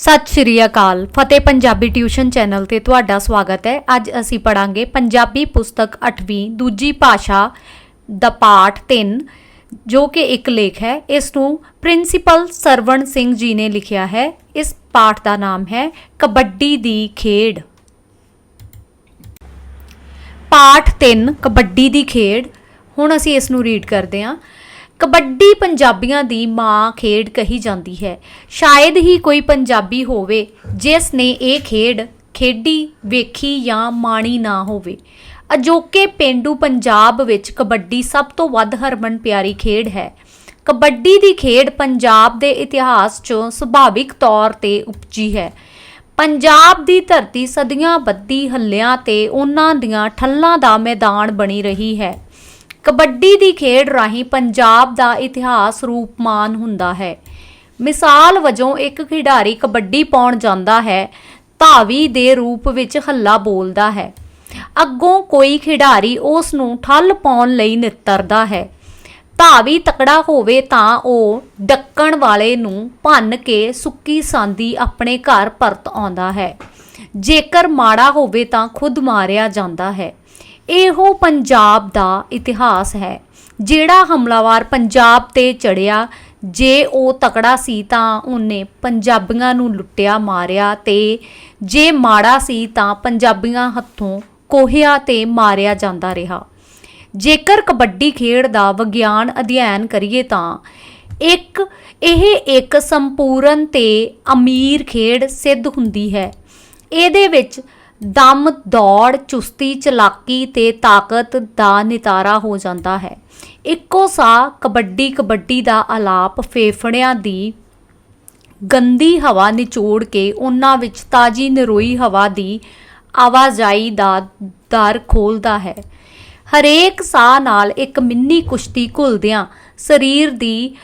ਸਤਿ ਸ਼੍ਰੀ ਅਕਾਲ। ਫਤਿਹ Punjabi tuition channel ਤੇ ਤੁਹਾਡਾ ਸਵਾਗਤ ਹੈ। ਅੱਜ ਅਸੀਂ ਪੜਾਂਗੇ ਪੰਜਾਬੀ ਪੁਸਤਕ 8ਵੀਂ ਦੂਜੀ ਭਾਸ਼ਾ ਦਾ ਪਾਠ 3 ਜੋ ਕਿ ਇੱਕ ਲੇਖ ਹੈ। ਇਸ ਨੂੰ ਪ੍ਰਿੰਸੀਪਲ ਸਰਵਣ ਸਿੰਘ ਜੀ ਨੇ ਲਿਖਿਆ ਹੈ। ਇਸ ਪਾਠ ਦਾ ਨਾਮ ਹੈ ਕਬੱਡੀ ਦੀ ਖੇਡ। ਪਾਠ 3 ਕਬੱਡੀ ਦੀ ਖੇਡ। ਹੁਣ ਅਸੀਂ ਇਸ ਨੂੰ ਰੀਡ ਕਰਦੇ ਹਾਂ। ਕਬੱਡੀ ਪੰਜਾਬੀਆਂ ਦੀ ਮਾਂ ਖੇਡ ਕਹੀ ਜਾਂਦੀ ਹੈ। ਸ਼ਾਇਦ ਹੀ ਕੋਈ ਪੰਜਾਬੀ ਹੋਵੇ, ਜਿਸ ਨੇ ਇਹ ਖੇਡ ਖੇਡੀ, ਵੇਖੀ ਜਾਂ ਮਾਣੀ ਨਾ ਹੋਵੇ। ਅਜੋਕੇ ਪਿੰਡੂ ਪੰਜਾਬ ਵਿੱਚ ਕਬੱਡੀ ਸਭ ਤੋਂ ਵੱਧ ਹਰਮਨ ਪਿਆਰੀ ਖੇਡ ਹੈ। ਕਬੱਡੀ ਦੀ ਖੇਡ ਪੰਜਾਬ ਦੇ ਇਤਿਹਾਸ 'ਚੋਂ ਸੁਭਾਵਿਕ ਤੌਰ ਤੇ ਉਪਜੀ ਹੈ। ਪੰਜਾਬ ਦੀ ਧਰਤੀ ਸਦੀਆਂ ਬੱਦੀ ਹੱਲਿਆਂ ਤੇ ਉਹਨਾਂ ਦੀਆਂ ਠੱਲਾਂ ਦਾ ਮੈਦਾਨ ਬਣੀ ਰਹੀ ਹੈ। ਕਬੱਡੀ ਦੀ ਖੇਡ ਰਾਹੀਂ ਪੰਜਾਬ ਦਾ ਇਤਿਹਾਸ ਰੂਪਮਾਨ ਹੁੰਦਾ ਹੈ। ਮਿਸਾਲ ਵਜੋਂ ਇੱਕ ਖਿਡਾਰੀ ਕਬੱਡੀ ਪਾਉਣ ਜਾਂਦਾ ਹੈ, ਧਾਵੀ ਦੇ ਰੂਪ ਵਿੱਚ ਹੱਲਾ ਬੋਲਦਾ ਹੈ। ਅੱਗੋਂ ਕੋਈ ਖਿਡਾਰੀ ਉਸ ਨੂੰ ਠੱਲ ਪਾਉਣ ਲਈ ਨਿੱਤਰਦਾ ਹੈ। ਧਾਵੀ ਤਕੜਾ ਹੋਵੇ ਤਾਂ ਉਹ ਡੱਕਣ ਵਾਲੇ ਨੂੰ ਭੰਨ ਕੇ ਸੁੱਕੀ ਸਾਂਦੀ ਆਪਣੇ ਘਰ ਪਰਤ ਆਉਂਦਾ ਹੈ। ਜੇਕਰ ਮਾੜਾ ਹੋਵੇ ਤਾਂ ਖੁਦ ਮਾਰਿਆ ਜਾਂਦਾ ਹੈ। ਇਹੋ ਪੰਜਾਬ ਦਾ ਇਤਿਹਾਸ ਹੈ। ਜਿਹੜਾ ਹਮਲਾਵਰ ਪੰਜਾਬ ਤੇ ਚੜਿਆ, ਜੇ ਉਹ ਤਕੜਾ ਸੀ ਤਾਂ ਉਹਨੇ ਪੰਜਾਬੀਆਂ ਨੂੰ ਲੁੱਟਿਆ, ਮਾਰਿਆ ਤੇ ਜੇ ਮਾੜਾ ਸੀ ਤਾਂ ਪੰਜਾਬੀਆਂ ਹੱਥੋਂ ਕੋਹਿਆ ਤੇ ਮਾਰਿਆ ਜਾਂਦਾ ਰਿਹਾ। ਜੇਕਰ ਕਬੱਡੀ ਖੇਡ ਦਾ ਵਿਗਿਆਨ ਅਧਿਐਨ ਕਰੀਏ ਤਾਂ ਇੱਕ, ਇਹ ਇੱਕ ਸੰਪੂਰਨ ਤੇ ਅਮੀਰ ਖੇਡ ਸਿੱਧ ਹੁੰਦੀ ਹੈ। ਇਹਦੇ ਵਿੱਚ ਦਮ, ਦੌੜ, ਚੁਸਤੀ, ਚਲਾਕੀ ਤੇ ਤਾਕਤ ਦਾ ਨਿਤਾਰਾ ਹੋ ਜਾਂਦਾ ਹੈ। ਇੱਕੋ ਸਾਹ ਕਬੱਡੀ ਕਬੱਡੀ ਦਾ ਆਲਾਪ ਫੇਫੜਿਆਂ ਦੀ ਗੰਦੀ ਹਵਾ ਨਿਚੋੜ ਕੇ ਉਹਨਾਂ ਵਿੱਚ ਤਾਜੀ ਨਰੋਈ ਹਵਾ ਦੀ ਆਵਾਜਾਈ ਦਾ ਦਰ ਖੋਲਦਾ ਹੈ। ਹਰੇਕ ਸਾਹ ਨਾਲ ਇੱਕ ਮਿੰਨੀ ਕੁਸ਼ਤੀ ਘੁਲਦਿਆਂ ਸਰੀਰ ਦੀ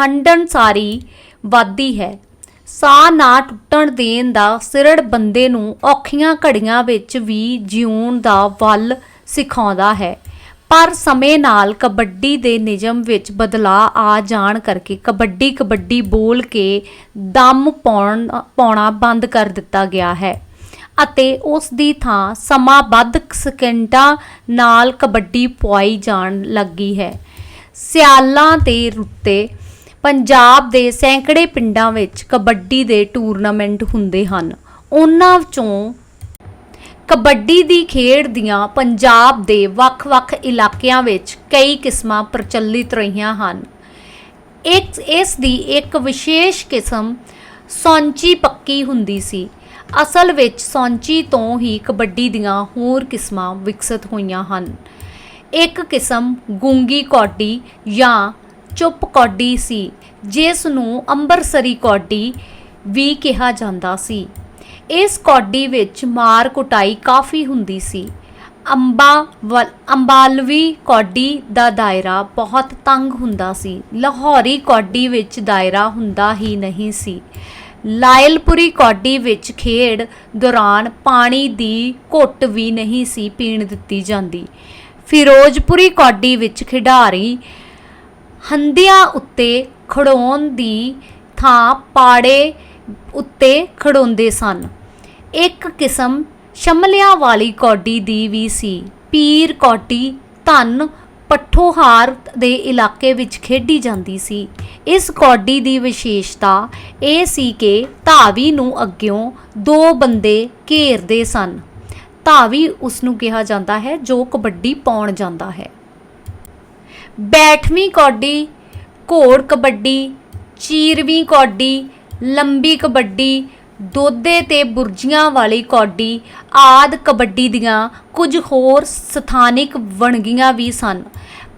ਹੰਡਣਸਾਰੀ ਵੱਧਦੀ ਹੈ। ਸਾਹ ਨਾ ਟੁੱਟਣ ਦੇਣ ਦਾ ਸਿਰੜ ਬੰਦੇ ਨੂੰ ਔਖੀਆਂ ਘੜੀਆਂ ਵਿੱਚ ਵੀ ਜਿਉਣ ਦਾ ਵੱਲ ਸਿਖਾਉਂਦਾ ਹੈ। ਪਰ ਸਮੇਂ ਨਾਲ ਕਬੱਡੀ ਦੇ ਨਿਯਮ ਵਿੱਚ ਬਦਲਾਅ ਆ ਜਾਣ ਕਰਕੇ ਕਬੱਡੀ ਕਬੱਡੀ ਬੋਲ ਕੇ ਦਮ ਪਾਉਣ, ਪਾਉਣਾ ਬੰਦ ਕਰ ਦਿੱਤਾ ਗਿਆ ਹੈ ਅਤੇ ਉਸ ਦੀ ਥਾਂ ਸਮਾਬੱਧ ਸਕਿੰਟਾਂ ਨਾਲ ਕਬੱਡੀ ਪੁਆਈ ਜਾਣ ਲੱਗੀ ਹੈ। ਸਿਆਲਾਂ ਦੇ ਰੁੱਤੇ ਪੰਜਾਬ ਦੇ ਸੈਂਕੜੇ ਪਿੰਡਾਂ ਵਿੱਚ ਕਬੱਡੀ ਦੇ ਟੂਰਨਾਮੈਂਟ ਹੁੰਦੇ ਹਨ। ਉਹਨਾਂ ਵਿੱਚੋਂ ਕਬੱਡੀ ਦੀ ਖੇਡ ਦੀਆਂ ਪੰਜਾਬ ਦੇ ਵੱਖ-ਵੱਖ ਇਲਾਕਿਆਂ ਵਿੱਚ ਕਈ ਕਿਸਮਾਂ ਪ੍ਰਚਲਿਤ ਰਹੀਆਂ ਹਨ। ਇੱਕ, ਇਸ ਦੀ ਇੱਕ ਵਿਸ਼ੇਸ਼ ਕਿਸਮ ਸੌਂਚੀ ਪੱਕੀ ਹੁੰਦੀ ਸੀ। ਅਸਲ ਵਿੱਚ ਸੌਂਚੀ ਤੋਂ ਹੀ ਕਬੱਡੀ ਦੀਆਂ ਹੋਰ ਕਿਸਮਾਂ ਵਿਕਸਿਤ ਹੋਈਆਂ ਹਨ। ਇੱਕ ਕਿਸਮ ਗੂੰਗੀ ਕੌਡੀ ਜਾਂ ਚੁੱਪ ਕੌਡੀ ਸੀ, ਜਿਸ ਨੂੰ ਅੰਬਰਸਰੀ ਕੌਡੀ ਵੀ ਕਿਹਾ ਜਾਂਦਾ ਸੀ। ਇਸ ਕੌਡੀ ਵਿੱਚ ਮਾਰ ਕੁਟਾਈ ਕਾਫੀ ਹੁੰਦੀ ਸੀ। ਅੰਬਾ ਵ- ਅੰਬਾਲਵੀ ਕੌਡੀ ਦਾ ਦਾਇਰਾ ਬਹੁਤ ਤੰਗ ਹੁੰਦਾ ਸੀ। ਲਾਹੌਰੀ ਕੌਡੀ ਵਿੱਚ ਦਾਇਰਾ ਹੁੰਦਾ ਹੀ ਨਹੀਂ ਸੀ। ਲਾਇਲਪੁਰੀ ਕੌਡੀ ਵਿੱਚ ਖੇਡ ਦੌਰਾਨ ਪਾਣੀ ਦੀ ਘੁੱਟ ਵੀ ਨਹੀਂ ਸੀ ਪੀਣ ਦਿੱਤੀ ਜਾਂਦੀ। ਫਿਰੋਜ਼ਪੁਰੀ ਕੌਡੀ ਵਿੱਚ ਖਿਡਾਰੀ ਹੰਦਿਆਂ ਉੱਤੇ ਖੜੋਣ ਦੀ ਥਾਂ ਪਾੜੇ ਉੱਤੇ ਖੜੋਂਦੇ ਸਨ। ਇੱਕ ਕਿਸਮ ਸ਼ਮਲਿਆਂ ਵਾਲੀ ਕੌਡੀ ਦੀ ਵੀ ਸੀ। ਪੀਰ ਕੌਡੀ ਧਨ ਪੱਠੋਹਾਰ ਦੇ ਇਲਾਕੇ ਵਿੱਚ ਖੇਡੀ ਜਾਂਦੀ ਸੀ। ਇਸ ਕੌਡੀ ਦੀ ਵਿਸ਼ੇਸ਼ਤਾ ਇਹ ਸੀ ਕਿ ਧਾਵੀ ਨੂੰ ਅੱਗਿਓਂ ਦੋ ਬੰਦੇ ਘੇਰਦੇ ਸਨ। ਧਾਵੀ ਉਸ ਨੂੰ ਕਿਹਾ ਜਾਂਦਾ ਹੈ ਜੋ ਕਬੱਡੀ ਪਾਉਣ ਜਾਂਦਾ ਹੈ। ਬੈਠਵੀਂ ਕੌਡੀ, ਘੋੜ ਕਬੱਡੀ, ਚੀਰਵੀਂ ਕੌਡੀ, ਲੰਬੀ ਕਬੱਡੀ, ਦੋਦੇ ਤੇ ਬੁਰਜੀਆਂ ਵਾਲੀ ਕੌਡੀ ਆਦ ਕਬੱਡੀ ਦੀਆਂ ਕੁਝ ਹੋਰ ਸਥਾਨਿਕ ਵਣਗੀਆਂ ਵੀ ਸਨ।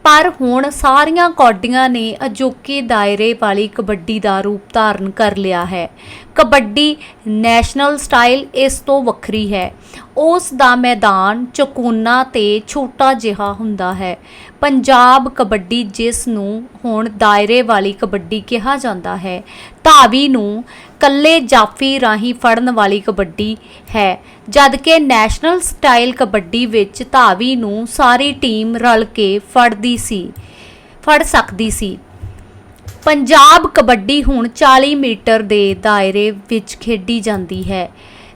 ਪਰ ਹੁਣ ਸਾਰੀਆਂ ਕੌਡੀਆਂ ਨੇ ਅਜੋਕੇ ਦਾਇਰੇ ਵਾਲੀ ਕਬੱਡੀ ਦਾ ਰੂਪ ਧਾਰਨ ਕਰ ਲਿਆ ਹੈ। ਕਬੱਡੀ ਨੈਸ਼ਨਲ ਸਟਾਈਲ ਇਸ ਤੋਂ ਵੱਖਰੀ ਹੈ। ਉਸ ਦਾ ਮੈਦਾਨ ਚਕੋਨਾ ਤੇ ਛੋਟਾ ਜਿਹਾ ਹੁੰਦਾ ਹੈ। ਪੰਜਾਬ ਕਬੱਡੀ ਜਿਸ ਨੂੰ ਹੁਣ ਦਾਇਰੇ ਵਾਲੀ ਕਬੱਡੀ ਕਿਹਾ ਜਾਂਦਾ ਹੈ, ਧਾਵੀ ਨੂੰ ਕੱਲੇ ਜਾਫੀ ਰਾਹੀਂ ਫੜਨ ਵਾਲੀ ਕਬੱਡੀ ਹੈ। ਜਦਕਿ ਨੈਸ਼ਨਲ ਸਟਾਈਲ ਕਬੱਡੀ ਵਿੱਚ ਧਾਵੀ ਨੂੰ ਸਾਰੀ ਟੀਮ ਰਲ ਕੇ ਫੜਦੀ ਸੀ, ਫੜ ਸਕਦੀ ਸੀ। ਪੰਜਾਬ ਕਬੱਡੀ ਹੁਣ 40 ਮੀਟਰ ਦੇ ਦਾਇਰੇ ਵਿੱਚ ਖੇਡੀ ਜਾਂਦੀ ਹੈ।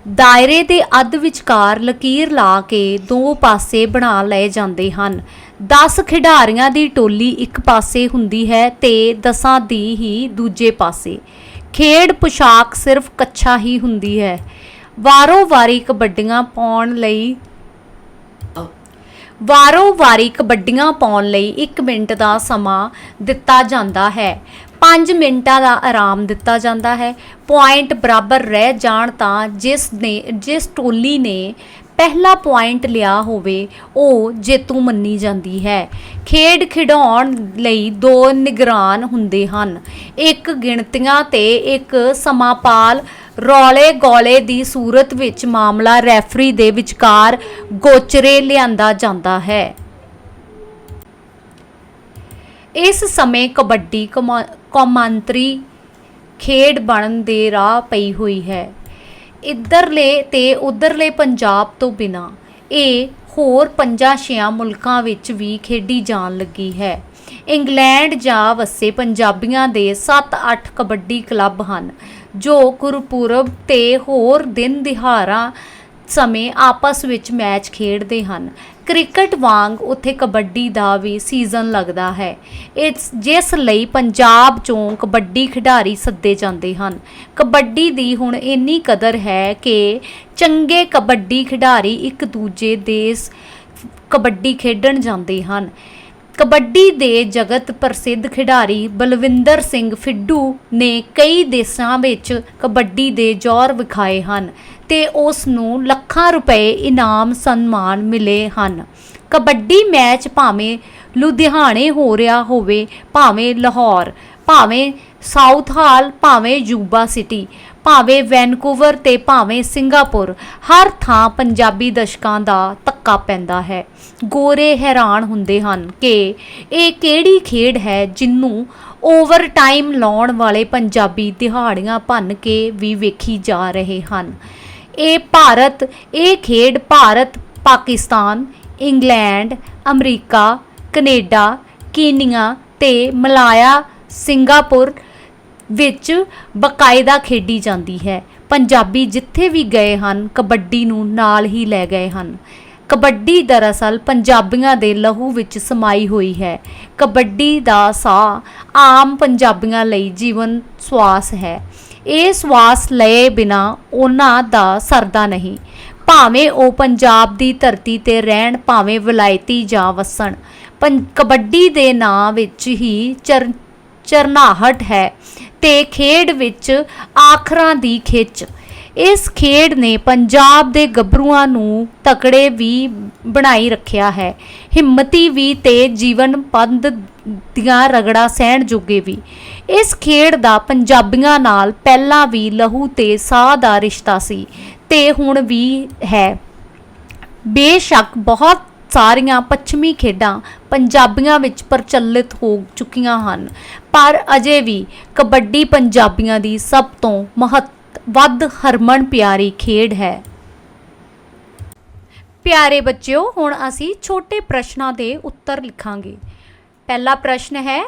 ਦਾਇਰੇ ਦੇ ਅੱਧ ਵਿਚਕਾਰ ਲਕੀਰ ਲਾ ਕੇ ਦੋ ਪਾਸੇ ਬਣਾ ਲਏ ਜਾਂਦੇ ਹਨ। 10 ਖਿਡਾਰੀਆਂ ਦੀ ਟੋਲੀ ਇੱਕ ਪਾਸੇ ਹੁੰਦੀ ਹੈ ਤੇ 10 ਦੀ ਹੀ ਦੂਜੇ ਪਾਸੇ। ਖੇਡ ਪੁਸ਼ਾਕ ਸਿਰਫ ਕੱਛਾ ਹੀ ਹੁੰਦੀ ਹੈ। ਵਾਰੋ ਵਾਰੀ ਕਬੱਡੀਆਂ ਪਾਉਣ ਲਈ ਵਾਰੋ ਵਾਰੀ ਕਬੱਡੀਆਂ ਪਾਉਣ ਲਈ 1 ਮਿੰਟ ਦਾ ਸਮਾਂ ਦਿੱਤਾ ਜਾਂਦਾ ਹੈ। 5 ਮਿੰਟਾਂ ਦਾ ਆਰਾਮ ਦਿੱਤਾ ਜਾਂਦਾ ਹੈ। ਪੁਆਇੰਟ ਬਰਾਬਰ ਰਹਿ ਜਾਣ ਤਾਂ ਜਿਸ ਨੇ, ਜਿਸ ਟੋਲੀ ਨੇ ਪਹਿਲਾ ਪੁਆਇੰਟ ਲਿਆ ਹੋਵੇ, ਉਹ ਜੇਤੂ ਮੰਨੀ ਜਾਂਦੀ ਹੈ। ਖੇਡ ਖਿਡਾਉਣ ਲਈ ਦੋ ਨਿਗਰਾਨ ਹੁੰਦੇ ਹਨ। ਇੱਕ ਗਿਣਤੀਆਂ ਤੇ ਇੱਕ ਸਮਾਪਾਲ ਰੌਲੇ ਗੋਲੇ ਦੀ ਸੂਰਤ ਵਿੱਚ ਮਾਮਲਾ ਰੈਫਰੀ ਦੇ ਵਿਚਕਾਰ ਗੋਚਰੇ ਲਿਆਂਦਾ ਜਾਂਦਾ ਹੈ। ਇਸ ਸਮੇਂ ਕਬੱਡੀ ਕੌਮਾ- ਕੌਮਾਂਤਰੀ ਖੇਡ ਬਣਨ ਦੇ ਰਾਹ ਪਈ ਹੋਈ ਹੈ। ਇੱਧਰਲੇ ਤੇ ਉਧਰਲੇ ਪੰਜਾਬ ਤੋਂ ਬਿਨਾ ਇਹ ਹੋਰ ਪੰਜਾਂ ਛਿਆਂ ਮੁਲਕਾਂ ਵਿੱਚ ਵੀ ਖੇਡੀ ਜਾਣ ਲੱਗੀ ਹੈ। ਇੰਗਲੈਂਡ ਜਾਂ ਵਸੇ ਪੰਜਾਬੀਆਂ ਦੇ 7-8 ਕਬੱਡੀ ਕਲੱਬ ਹਨ ਜੋ ਗੁਰਪੁਰਬ ਤੇ ਹੋਰ ਦਿਨ ਦਿਹਾੜਾ ਸਮੇਂ ਆਪਸ ਵਿੱਚ ਮੈਚ ਖੇਡਦੇ ਹਨ। ਕ੍ਰਿਕਟ ਵਾਂਗ ਉੱਥੇ ਕਬੱਡੀ ਦਾ ਵੀ ਸੀਜ਼ਨ ਲੱਗਦਾ ਹੈ। ਇਸ, ਜਿਸ ਲਈ ਪੰਜਾਬ ਚੋਂ ਕਬੱਡੀ ਖਿਡਾਰੀ ਸੱਦੇ ਜਾਂਦੇ ਹਨ। ਕਬੱਡੀ ਦੀ ਹੁਣ ਇੰਨੀ ਕਦਰ ਹੈ ਕਿ ਚੰਗੇ ਕਬੱਡੀ ਖਿਡਾਰੀ ਇੱਕ ਦੂਜੇ ਦੇਸ਼ ਕਬੱਡੀ ਖੇਡਣ ਜਾਂਦੇ ਹਨ। ਕਬੱਡੀ ਦੇ ਜਗਤ ਪ੍ਰਸਿੱਧ ਖਿਡਾਰੀ ਬਲਵਿੰਦਰ ਸਿੰਘ ਫਿੱਡੂ ਨੇ ਕਈ ਦੇਸ਼ਾਂ ਵਿੱਚ ਕਬੱਡੀ ਦੇ ਜ਼ੋਰ ਵਿਖਾਏ ਹਨ ਤੇ ਉਸ ਨੂੰ ਲੱਖਾਂ ਰੁਪਏ ਇਨਾਮ ਸਨਮਾਨ ਮਿਲੇ ਹਨ। ਕਬੱਡੀ ਮੈਚ ਭਾਵੇਂ ਲੁਧਿਆਣੇ ਹੋ ਰਿਹਾ ਹੋਵੇ, ਭਾਵੇਂ ਲਾਹੌਰ ਭਾਵੇਂ ਸਾਊਥ ਹਾਲ, ਭਾਵੇਂ ਯੂਬਾ ਸਿਟੀ, ਭਾਵੇਂ ਵੈਨਕੂਵਰ ਤੇ ਭਾਵੇਂ ਸਿੰਗਾਪੁਰ, ਹਰ ਥਾਂ ਪੰਜਾਬੀ ਦਰਸ਼ਕਾਂ ਦਾ ਧੱਕਾ ਪੈਂਦਾ ਹੈ। ਗੋਰੇ ਹੈਰਾਨ ਹੁੰਦੇ ਹਨ ਕਿ ਇਹ ਕਿਹੜੀ ਖੇਡ ਹੈ ਜਿੰਨੂੰ ਓਵਰ ਟਾਈਮ ਲਾਉਣ ਵਾਲੇ ਪੰਜਾਬੀ ਦਿਹਾੜੀਆਂ ਭੰਨ ਕੇ ਵੀ ਵੇਖੀ ਜਾ ਰਹੇ ਹਨ। ਇਹ ਭਾਰਤ, ਇਹ ਖੇਡ Bharat, Pakistan, England, America, Canada, Kenya ਤੇ ਮਲਾਇਆ ਸਿੰਗਾਪੁਰ ਵਿੱਚ ਬਕਾਇਦਾ ਖੇਡੀ ਜਾਂਦੀ ਹੈ। ਪੰਜਾਬੀ ਜਿੱਥੇ ਵੀ ਗਏ ਹਨ, ਕਬੱਡੀ ਨੂੰ ਨਾਲ ਹੀ ਲੈ ਗਏ ਹਨ। ਕਬੱਡੀ ਦਰਅਸਲ ਪੰਜਾਬੀਆਂ ਦੇ ਲਹੂ ਵਿੱਚ ਸਮਾਈ ਹੋਈ ਹੈ। ਕਬੱਡੀ ਦਾ ਸਾਹ ਆਮ ਪੰਜਾਬੀਆਂ ਲਈ ਜੀਵਨ ਸਵਾਸ ਹੈ। ਇਹ ਸਵਾਸ ਲਏ ਬਿਨਾ ਉਹਨਾਂ ਦਾ ਸਰਦਾ ਨਹੀਂ। ਭਾਵੇਂ ਉਹ ਪੰਜਾਬ ਦੀ ਧਰਤੀ ਤੇ ਰਹਿਣ, ਭਾਵੇਂ ਵਿਲਾਇਤੀ ਜਾਂ ਵਸਣ, ਪੰ- ਕਬੱਡੀ ਦੇ ਨਾਂ ਵਿੱਚ ਹੀ ਚਰ ਚਰਨਾਹਟ ਹੈ ਤੇ ਖੇਡ ਵਿੱਚ ਆਖਰਾਂ ਦੀ ਖਿੱਚ। ਇਸ ਖੇਡ ਨੇ ਪੰਜਾਬ ਦੇ ਗੱਭਰੂਆਂ ਨੂੰ ਤਕੜੇ ਵੀ ਬਣਾਈ ਰੱਖਿਆ ਹੈ। ਹਿੰਮਤੀ ਵੀ ਤੇ ਜੀਵਨ ਪੰਦ ਦੀਆਂ ਰਗੜਾ ਸਹਿਣ ਜੋਗੇ ਵੀ। ਇਸ ਖੇਡ ਦਾ ਪੰਜਾਬੀਆਂ ਨਾਲ ਪਹਿਲਾਂ ਵੀ ਲਹੂ ਤੇ ਸਾਹ ਦਾ ਰਿਸ਼ਤਾ ਸੀ ਤੇ ਹੁਣ ਵੀ ਹੈ। ਬੇਸ਼ੱਕ ਬਹੁਤ ਸਾਰੀਆਂ ਪੱਛਮੀ ਖੇਡਾਂ ਪੰਜਾਬੀਆਂ ਵਿੱਚ ਪ੍ਰਚਲਿਤ ਹੋ ਚੁੱਕੀਆਂ ਹਨ। ਪਰ ਅਜੇ ਵੀ ਕਬੱਡੀ ਪੰਜਾਬੀਆਂ ਦੀ ਸਭ ਤੋਂ ਮਹੱਤ, ਵੱਧ ਹਰਮਨ ਪਿਆਰੀ ਖੇਡ ਹੈ। ਪਿਆਰੇ ਬੱਚਿਓ, ਹੁਣ ਅਸੀਂ ਛੋਟੇ ਪ੍ਰਸ਼ਨਾਂ ਦੇ ਉੱਤਰ ਲਿਖਾਂਗੇ। ਪਹਿਲਾ ਪ੍ਰਸ਼ਨ ਹੈ,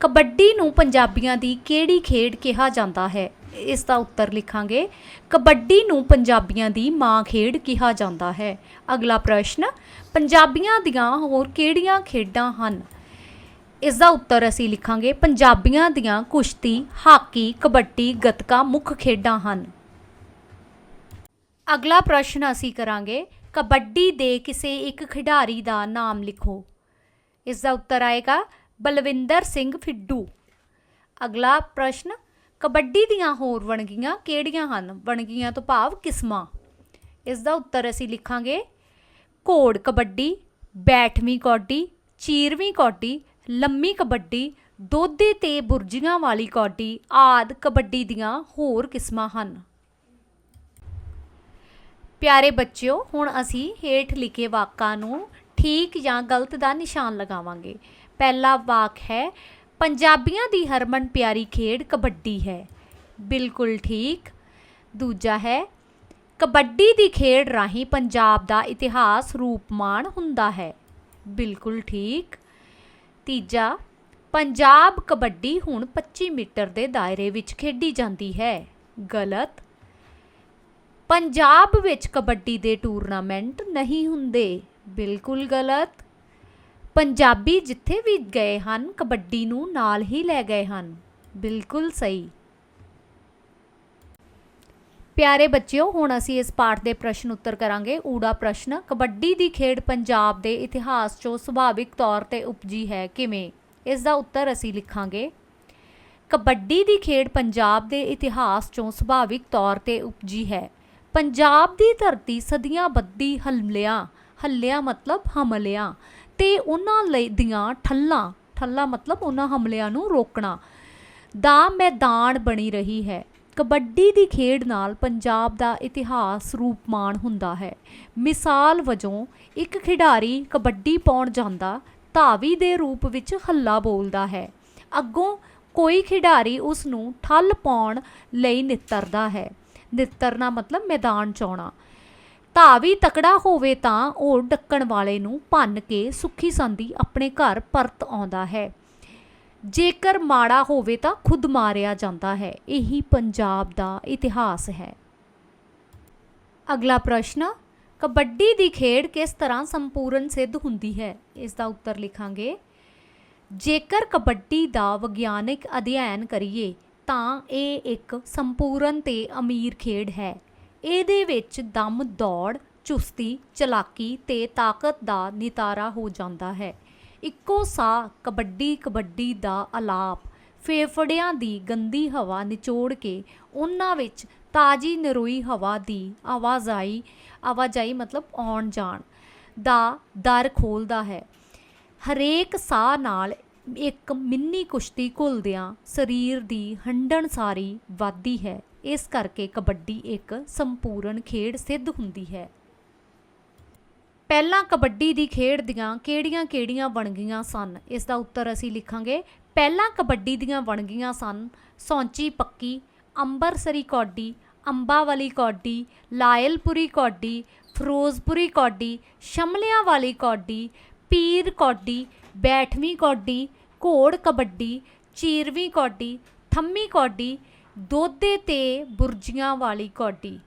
ਕਬੱਡੀ ਨੂੰ ਪੰਜਾਬੀਆਂ ਦੀ ਕਿਹੜੀ ਖੇਡ ਕਿਹਾ ਜਾਂਦਾ ਹੈ? ਇਸ ਦਾ ਉੱਤਰ ਲਿਖਾਂਗੇ। ਕਬੱਡੀ ਨੂੰ ਪੰਜਾਬੀਆਂ ਦੀ ਮਾਂ ਖੇਡ ਕਿਹਾ ਜਾਂਦਾ ਹੈ। ਅਗਲਾ ਪ੍ਰਸ਼ਨ, ਪੰਜਾਬੀਆਂ ਦੀਆਂ ਹੋਰ ਕਿਹੜੀਆਂ ਖੇਡਾਂ ਹਨ? ਇਸ ਦਾ ਉੱਤਰ ਅਸੀਂ ਲਿਖਾਂਗੇ, ਪੰਜਾਬੀਆਂ ਦੀਆਂ ਕੁਸ਼ਤੀ, ਹਾਕੀ, ਕਬੱਡੀ, ਗੱਤਕਾ ਮੁੱਖ ਖੇਡਾਂ ਹਨ। ਅਗਲਾ ਪ੍ਰਸ਼ਨ ਅਸੀਂ ਕਰਾਂਗੇ, ਕਬੱਡੀ ਦੇ ਕਿਸੇ ਇੱਕ ਖਿਡਾਰੀ ਦਾ ਨਾਮ ਲਿਖੋ। ਇਸ ਦਾ ਉੱਤਰ ਆਏਗਾ, ਬਲਵਿੰਦਰ ਸਿੰਘ ਫਿੱਡੂ। ਅਗਲਾ ਪ੍ਰਸ਼ਨ ਕਬੱਡੀ ਦੀਆਂ ਹੋਰ ਵਣਗੀਆਂ ਕਿਹੜੀਆਂ ਹਨ? ਵਣਗੀਆਂ ਤੋਂ ਭਾਵ ਕਿਸਮਾਂ। ਇਸ ਦਾ ਉੱਤਰ ਅਸੀਂ ਲਿਖਾਂਗੇ। ਘੋੜ ਕਬੱਡੀ, ਬੈਠਵੀਂ ਕੌਡੀ, ਚੀਰਵੀਂ ਕੌਡੀ, ਲੰਮੀ ਕਬੱਡੀ, ਦੋਧੇ ਤੇ ਬੁਰਜੀਆਂ ਵਾਲੀ ਕੌਡੀ ਆਦ ਕਬੱਡੀ ਦੀਆਂ ਹੋਰ ਕਿਸਮਾਂ ਹਨ। ਪਿਆਰੇ ਬੱਚਿਓ, ਹੁਣ ਅਸੀਂ ਹੇਠ ਲਿਖੇ ਵਾਕਾਂ ਨੂੰ ਠੀਕ ਜਾਂ ਗਲਤ ਦਾ ਨਿਸ਼ਾਨ ਲਗਾਵਾਂਗੇ। ਪਹਿਲਾ ਵਾਕ ਹੈ ਪੰਜਾਬੀਆਂ ਦੀ ਹਰਮਨ ਪਿਆਰੀ ਖੇਡ ਕਬੱਡੀ ਹੈ। ਬਿਲਕੁਲ ਠੀਕ। ਦੂਜਾ ਹੈ, ਕਬੱਡੀ ਦੀ ਖੇਡ ਰਾਹੀਂ ਪੰਜਾਬ ਦਾ ਇਤਿਹਾਸ ਰੂਪਮਾਨ ਹੁੰਦਾ ਹੈ। ਬਿਲਕੁਲ ਠੀਕ। ਤੀਜਾ, ਪੰਜਾਬ ਕਬੱਡੀ ਹੁਣ 25 ਮੀਟਰ ਦੇ ਦਾਇਰੇ ਵਿੱਚ ਖੇਡੀ ਜਾਂਦੀ ਹੈ। ਗਲਤ। ਪੰਜਾਬ ਵਿੱਚ ਕਬੱਡੀ ਦੇ ਟੂਰਨਾਮੈਂਟ ਨਹੀਂ ਹੁੰਦੇ। ਬਿਲਕੁਲ ਗਲਤ। ਪੰਜਾਬੀ ਜਿੱਥੇ ਵੀ ਗਏ ਹਨ, ਕਬੱਡੀ ਨੂੰ ਨਾਲ ਹੀ ਲੈ ਗਏ ਹਨ। ਬਿਲਕੁਲ ਸਹੀ। ਪਿਆਰੇ ਬੱਚਿਓ, ਹੁਣ ਅਸੀਂ ਇਸ ਪਾਠ ਦੇ ਪ੍ਰਸ਼ਨ ਉੱਤਰ ਕਰਾਂਗੇ। ਊੜਾ ਪ੍ਰਸ਼ਨ, ਕਬੱਡੀ ਦੀ ਖੇਡ ਪੰਜਾਬ ਦੇ ਇਤਿਹਾਸ 'ਚੋਂ ਸੁਭਾਵਿਕ ਤੌਰ ਤੇ ਉਪਜੀ ਹੈ ਕਿਵੇਂ? ਇਸ ਦਾ ਉੱਤਰ ਅਸੀਂ ਲਿਖਾਂਗੇ। ਕਬੱਡੀ ਦੀ ਖੇਡ ਪੰਜਾਬ ਦੇ ਇਤਿਹਾਸ 'ਚੋਂ ਸੁਭਾਵਿਕ ਤੌਰ ਤੇ ਉਪਜੀ ਹੈ। ਪੰਜਾਬ ਦੀ ਧਰਤੀ ਸਦੀਆਂ ਬੱਦੀ ਹਮਲਿਆਂ ਹੱਲਿਆਂ ਮਤਲਬ ਹਮਲਿਆਂ ਤੇ ਉਹਨਾਂ ਲਈ ਦੀਆਂ ਠੱਲਾਂ ਠੱਲਾਂ ਮਤਲਬ ਉਹਨਾਂ ਹਮਲਿਆਂ ਨੂੰ ਰੋਕਣਾ। ਦਾ ਮੈਦਾਨ ਬਣੀ ਰਹੀ ਹੈ। ਕਬੱਡੀ ਦੀ ਖੇਡ ਨਾਲ ਪੰਜਾਬ ਦਾ ਇਤਿਹਾਸ ਰੂਪਮਾਨ ਹੁੰਦਾ ਹੈ। ਮਿਸਾਲ ਵਜੋਂ ਇੱਕ ਖਿਡਾਰੀ ਕਬੱਡੀ ਪਾਉਣ ਜਾਂਦਾ, ਧਾਵੀ ਦੇ ਰੂਪ ਵਿੱਚ ਹੱਲਾ ਬੋਲਦਾ ਹੈ। ਅੱਗੋਂ ਕੋਈ ਖਿਡਾਰੀ ਉਸ ਨੂੰ ਠੱਲ ਪਾਉਣ ਲਈ ਨਿੱਤਰਦਾ ਹੈ। ਨਿੱਤਰਨਾ ਮਤਲਬ ਮੈਦਾਨ ਚ ਆਉਣਾ। ਧਾਵੀ ਤਕੜਾ ਹੋਵੇ ਤਾਂ ਉਹ ਡੱਕਣ ਵਾਲੇ ਨੂੰ ਭੰਨ ਕੇ ਸੁੱਖੀ ਸੰਦੀ ਆਪਣੇ ਘਰ ਪਰਤ ਆਉਂਦਾ ਹੈ। ਜੇਕਰ ਮਾੜਾ ਹੋਵੇ ਤਾਂ ਖੁਦ ਮਾਰਿਆ ਜਾਂਦਾ ਹੈ। ਇਹੀ ਪੰਜਾਬ ਦਾ ਇਤਿਹਾਸ ਹੈ। ਅਗਲਾ ਪ੍ਰਸ਼ਨ, ਕਬੱਡੀ ਦੀ ਖੇਡ ਕਿਸ ਤਰ੍ਹਾਂ ਸੰਪੂਰਨ ਸਿੱਧ ਹੁੰਦੀ ਹੈ? ਇਸ ਦਾ ਉੱਤਰ ਲਿਖਾਂਗੇ। ਜੇਕਰ ਕਬੱਡੀ ਦਾ ਵਿਗਿਆਨਿਕ ਅਧਿਐਨ ਕਰੀਏ ਤਾਂ ਇਹ ਇੱਕ ਸੰਪੂਰਨ ਤੇ ਅਮੀਰ ਖੇਡ ਹੈ। ਇਹਦੇ ਵਿੱਚ ਦਮ ਦੌੜ, ਚੁਸਤੀ, ਚਲਾਕੀ ਤੇ ਤਾਕਤ ਦਾ ਨਿਤਾਰਾ ਹੋ ਜਾਂਦਾ ਹੈ। ਇੱਕੋ ਸਾਹ ਕਬੱਡੀ ਕਬੱਡੀ ਦਾ ਆਲਾਪ ਫੇਫੜਿਆਂ ਦੀ ਗੰਦੀ ਹਵਾ ਨਿਚੋੜ ਕੇ ਉਹਨਾਂ ਵਿੱਚ ਤਾਜੀ ਨਰੋਈ ਹਵਾ ਦੀ ਆਵਾਜਾਈ ਆਵਾਜਾਈ ਮਤਲਬ ਆਉਣ ਜਾਣ ਦਾ ਦਰ ਖੋਲਦਾ ਹੈ। ਹਰੇਕ ਸਾਹ ਨਾਲ ਇੱਕ ਮਿੰਨੀ ਕੁਸ਼ਤੀ ਘੁਲਦਿਆਂ ਸਰੀਰ ਦੀ ਹੰਡਣ ਸਾਰੀ ਵੱਧਦੀ ਹੈ। ਇਸ ਕਰਕੇ ਕਬੱਡੀ ਇੱਕ ਸੰਪੂਰਨ ਖੇਡ ਸਿੱਧ ਹੁੰਦੀ ਹੈ। ਪਹਿਲਾਂ ਕਬੱਡੀ ਦੀ ਖੇਡ ਦੀਆਂ ਕਿਹੜੀਆਂ-ਕਿਹੜੀਆਂ ਵਣਗੀਆਂ ਸਨ? ਇਸ ਦਾ ਉੱਤਰ ਅਸੀਂ ਲਿਖਾਂਗੇ। ਪਹਿਲਾਂ ਕਬੱਡੀ ਦੀਆਂ ਵਣਗੀਆਂ ਸਨ ਸੌਂਚੀ ਪੱਕੀ, ਅੰਬਰਸਰੀ ਕੌਡੀ ਅੰਬਾ ਵਾਲੀ ਕੌਡੀ, ਲਾਇਲਪੁਰੀ ਕੌਡੀ, ਫਿਰੋਜ਼ਪੁਰੀ ਕੌਡੀ ਸ਼ਮਲਿਆਂ ਵਾਲੀ ਕੌਡੀ, ਪੀਰ ਕੌਡੀ, ਬੈਠਵੀਂ ਕੌਡੀ, ਘੋੜ ਕਬੱਡੀ, ਚੀਰਵੀਂ ਕੌਡੀ, ਥੰਮੀ ਕੌਡੀ ਦੋਦੇ ਤੇ ਬੁਰਜੀਆਂ ਵਾਲੀ ਕੌਡੀ।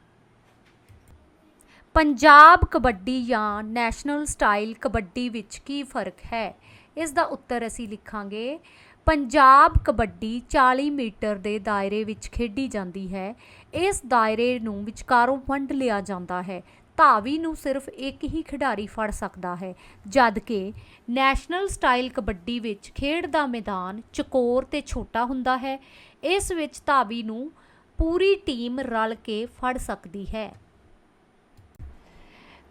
ਪੰਜਾਬ ਕਬੱਡੀ ਜਾਂ ਨੈਸ਼ਨਲ ਸਟਾਈਲ ਕਬੱਡੀ ਵਿੱਚ ਕੀ ਫ਼ਰਕ ਹੈ? ਇਸ ਦਾ ਉੱਤਰ ਅਸੀਂ ਲਿਖਾਂਗੇ। ਪੰਜਾਬ ਕਬੱਡੀ 40 ਮੀਟਰ ਦੇ ਦਾਇਰੇ ਵਿੱਚ ਖੇਡੀ ਜਾਂਦੀ ਹੈ। ਇਸ ਦਾਇਰੇ ਨੂੰ ਵਿਚਕਾਰੋਂ ਵੰਡ ਲਿਆ ਜਾਂਦਾ ਹੈ। ਧਾਵੀ ਨੂੰ ਸਿਰਫ ਇੱਕ ਹੀ ਖਿਡਾਰੀ ਫੜ ਸਕਦਾ ਹੈ, ਜਦ ਕਿ ਨੈਸ਼ਨਲ ਸਟਾਈਲ ਕਬੱਡੀ ਵਿੱਚ ਖੇਡ ਦਾ ਮੈਦਾਨ ਚਕੋਰ ਤੇ ਛੋਟਾ ਹੁੰਦਾ ਹੈ। ਇਸ ਵਿੱਚ ਧਾਵੀ ਨੂੰ ਪੂਰੀ ਟੀਮ ਰਲ ਕੇ ਫੜ ਸਕਦੀ ਹੈ।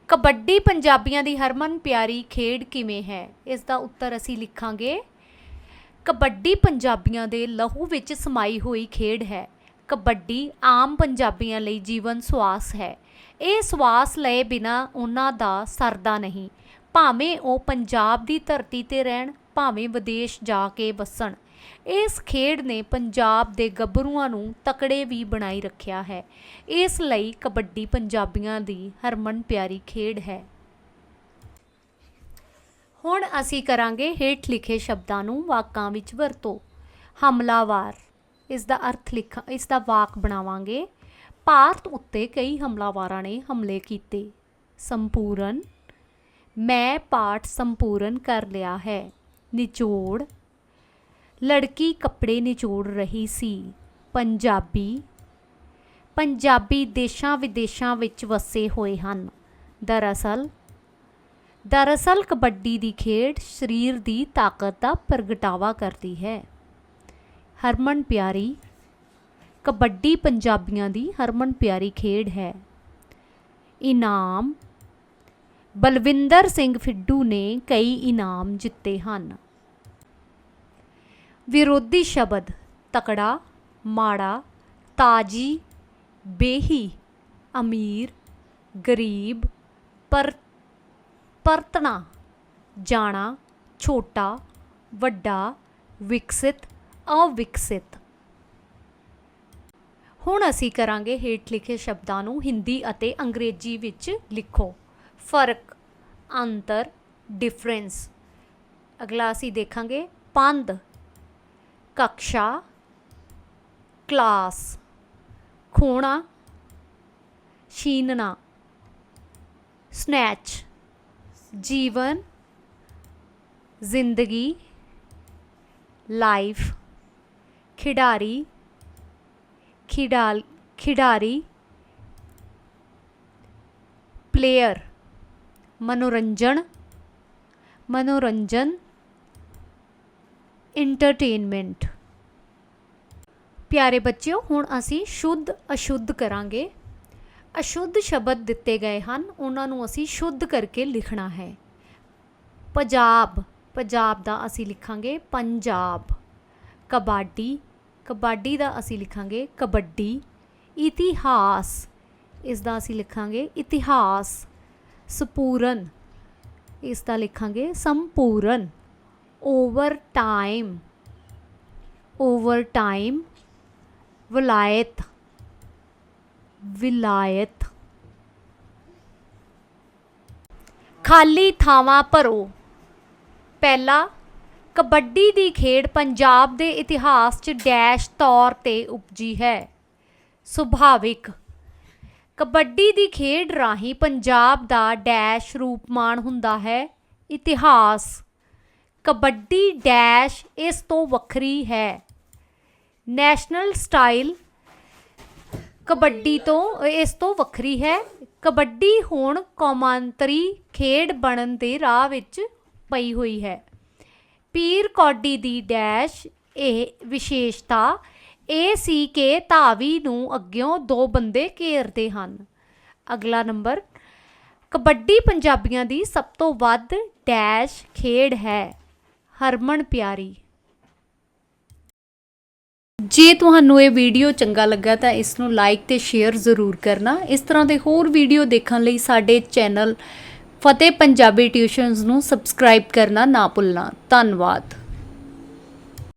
ਕਬੱਡੀ ਪੰਜਾਬੀਆਂ ਦੀ ਹਰਮਨ ਪਿਆਰੀ ਖੇਡ ਕਿਵੇਂ ਹੈ? ਇਸ ਦਾ ਉੱਤਰ ਅਸੀਂ ਲਿਖਾਂਗੇ। ਕਬੱਡੀ ਪੰਜਾਬੀਆਂ ਦੇ ਲਹੂ ਵਿੱਚ ਸਮਾਈ ਹੋਈ ਖੇਡ ਹੈ। ਕਬੱਡੀ ਆਮ ਪੰਜਾਬੀਆਂ ਲਈ ਜੀਵਨ ਸਵਾਸ ਹੈ। ਇਹ ਸਵਾਸ ਲਏ ਬਿਨਾ ਉਹਨਾਂ ਦਾ ਸਰਦਾ ਨਹੀਂ। ਭਾਵੇਂ ਉਹ ਪੰਜਾਬ ਦੀ ਧਰਤੀ ਤੇ ਰਹਿਣ ਭਾਵੇਂ ਵਿਦੇਸ਼ ਜਾ ਕੇ ਵਸਣ। ਇਸ ਖੇਡ ਨੇ ਪੰਜਾਬ ਦੇ ਗੱਭਰੂਆਂ ਨੂੰ ਤਕੜੇ ਵੀ ਬਣਾਈ ਰੱਖਿਆ ਹੈ। ਇਸ ਲਈ ਕਬੱਡੀ ਪੰਜਾਬੀਆਂ ਦੀ ਹਰਮਨ ਪਿਆਰੀ ਖੇਡ ਹੈ। ਹੁਣ ਅਸੀਂ ਕਰਾਂਗੇ ਹੇਠ ਲਿਖੇ ਸ਼ਬਦਾਂ ਨੂੰ ਵਾਕਾਂ ਵਿੱਚ ਵਰਤੋ। ਹਮਲਾਵਾਰ। ਇਸ ਦਾ ਅਰਥ ਲਿਖ ਇਸ ਦਾ ਵਾਕ ਬਣਾਵਾਂਗੇ। ਭਾਰਤ ਉੱਤੇ ਕਈ ਹਮਲਾਵਾਰਾਂ ਨੇ ਹਮਲੇ ਕੀਤੇ। ਸੰਪੂਰਨ। ਮੈਂ ਪਾਠ ਸੰਪੂਰਨ ਕਰ ਲਿਆ ਹੈ। ਨਿਚੋੜ। ਲੜਕੀ ਕੱਪੜੇ ਨਿਚੋੜ ਰਹੀ ਸੀ। ਪੰਜਾਬੀ। ਪੰਜਾਬੀ ਦੇਸ਼ਾਂ ਵਿਦੇਸ਼ਾਂ ਵਿੱਚ ਵਸੇ ਹੋਏ ਹਨ। ਦਰਅਸਲ ਦਰਅਸਲ ਕਬੱਡੀ ਦੀ ਖੇਡ ਸਰੀਰ ਦੀ ਤਾਕਤ ਦਾ ਪ੍ਰਗਟਾਵਾ ਕਰਦੀ ਹੈ। ਹਰਮਨ ਪਿਆਰੀ। ਕਬੱਡੀ ਪੰਜਾਬੀਆਂ ਦੀ ਹਰਮਨ ਪਿਆਰੀ ਖੇਡ ਹੈ। ਇਨਾਮ। ਬਲਵਿੰਦਰ ਸਿੰਘ ਫਿੱਡੂ ਨੇ ਕਈ ਇਨਾਮ ਜਿੱਤੇ ਹਨ। ਵਿਰੋਧੀ ਸ਼ਬਦ ਤਕੜਾ, ਮਾੜਾ, ਤਾਜੀ, ਬੇਹੀ, ਅਮੀਰ, ਗਰੀਬ, ਪਰ, ਪਰਤਣਾ, ਜਾਣਾ, ਛੋਟਾ, ਵੱਡਾ, ਵਿਕਸਿਤ, ਅਵਿਕਸਿਤ। ਹੁਣ ਅਸੀਂ ਕਰਾਂਗੇ ਹੇਠ ਲਿਖੇ ਸ਼ਬਦਾਂ ਨੂੰ ਹਿੰਦੀ ਅਤੇ ਅੰਗਰੇਜ਼ੀ ਵਿੱਚ ਲਿਖੋ। ਫਰਕ ਅੰਤਰ ਡਿਫਰੈਂਸ ਅਗਲਾ ਅਸੀਂ ਦੇਖਾਂਗੇ ਪੰਧ ਕਕਸ਼ਾ ਕਲਾਸ ਖੋਣਾ ਛੀਨਣਾ ਸਨੈਚ ਜੀਵਨ ਜ਼ਿੰਦਗੀ ਲਾਈਫ ਖਿਡਾਰੀ ਖਿਡਾਲ ਖਿਡਾਰੀ ਪਲੇਅਰ ਮਨੋਰੰਜਨ ਮਨੋਰੰਜਨ ਇੰਟਰਟੇਨਮੈਂਟ ਪਿਆਰੇ ਬੱਚਿਓ, ਹੁਣ ਅਸੀਂ ਸ਼ੁੱਧ ਅਸ਼ੁੱਧ ਕਰਾਂਗੇ। ਅਸ਼ੁੱਧ ਸ਼ਬਦ ਦਿੱਤੇ ਗਏ ਹਨ, ਉਹਨਾਂ ਨੂੰ ਅਸੀਂ ਸ਼ੁੱਧ ਕਰਕੇ ਲਿਖਣਾ ਹੈ। ਪੰਜਾਬ ਪੰਜਾਬ ਦਾ ਅਸੀਂ ਲਿਖਾਂਗੇ ਪੰਜਾਬ। ਕਬੱਡੀ ਕਬੱਡੀ ਦਾ ਅਸੀਂ ਲਿਖਾਂਗੇ ਕਬੱਡੀ। ਇਤਿਹਾਸ, ਇਸ ਦਾ ਅਸੀਂ ਲਿਖਾਂਗੇ ਇਤਿਹਾਸ। ਸਪੂਰਨ। ਇਸ ਦਾ ਲਿਖਾਂਗੇ ਸੰਪੂਰਨ। ਓਵਰ ਟਾਈਮ ਓਵਰ ਟਾਈਮ ਵਿਲਾਇਤ। ਵਿਲਾਇਤ। ਖਾਲੀ ਥਾਵਾਂ ਭਰੋ। ਪਹਿਲਾ, ਕਬੱਡੀ ਦੀ ਖੇਡ ਪੰਜਾਬ ਦੇ ਇਤਿਹਾਸ 'ਚ ਡੈਸ਼ ਤੌਰ ਤੇ ਉਪਜੀ ਹੈ। ਸੁਭਾਵਿਕ। ਕਬੱਡੀ ਦੀ ਖੇਡ ਰਾਹੀਂ ਪੰਜਾਬ ਦਾ ਡੈਸ਼ ਰੂਪਮਾਨ ਹੁੰਦਾ ਹੈ, ਇਤਿਹਾਸ। ਕਬੱਡੀ ਡੈਸ਼ ਇਸ ਤੋਂ ਵੱਖਰੀ ਹੈ। ਨੈਸ਼ਨਲ ਸਟਾਈਲ ਕਬੱਡੀ ਤੋਂ, ਇਸ ਤੋਂ ਵੱਖਰੀ ਹੈ। ਕਬੱਡੀ ਹੁਣ ਕੌਮਾਂਤਰੀ ਖੇਡ ਬਣਨ ਦੇ ਰਾਹ ਵਿੱਚ ਪਈ ਹੋਈ ਹੈ। ਪੀਰ ਕੌਡੀ ਦੀ ਡੈਸ਼ ਇਹ ਵਿਸ਼ੇਸ਼ਤਾ ਇਹ ਸੀ ਕਿ ਧਾਵੀ ਨੂੰ ਅੱਗਿਓਂ ਦੋ ਬੰਦੇ ਘੇਰਦੇ ਹਨ। ਅਗਲਾ ਨੰਬਰ, ਕਬੱਡੀ ਪੰਜਾਬੀਆਂ ਦੀ ਸਭ ਤੋਂ ਵੱਧ ਡੈਸ਼ ਖੇਡ ਹੈ, ਹਰਮਨ ਪਿਆਰੀ। ਜੇ ਤੁਹਾਨੂੰ ਇਹ ਵੀਡੀਓ ਚੰਗਾ ਲੱਗਾ ਤਾਂ ਇਸ ਨੂੰ ਲਾਈਕ ਤੇ ਸ਼ੇਅਰ ਜ਼ਰੂਰ ਕਰਨਾ। ਇਸ ਤਰ੍ਹਾਂ ਦੇ ਹੋਰ ਵੀਡੀਓ ਦੇਖਣ ਲਈ ਸਾਡੇ ਚੈਨਲ ਫਤਿਹ ਪੰਜਾਬੀ ਟਿਊਸ਼ਨਸ ਨੂੰ ਸਬਸਕ੍ਰਾਈਬ ਕਰਨਾ ਨਾ ਭੁੱਲਣਾ। ਧੰਨਵਾਦ।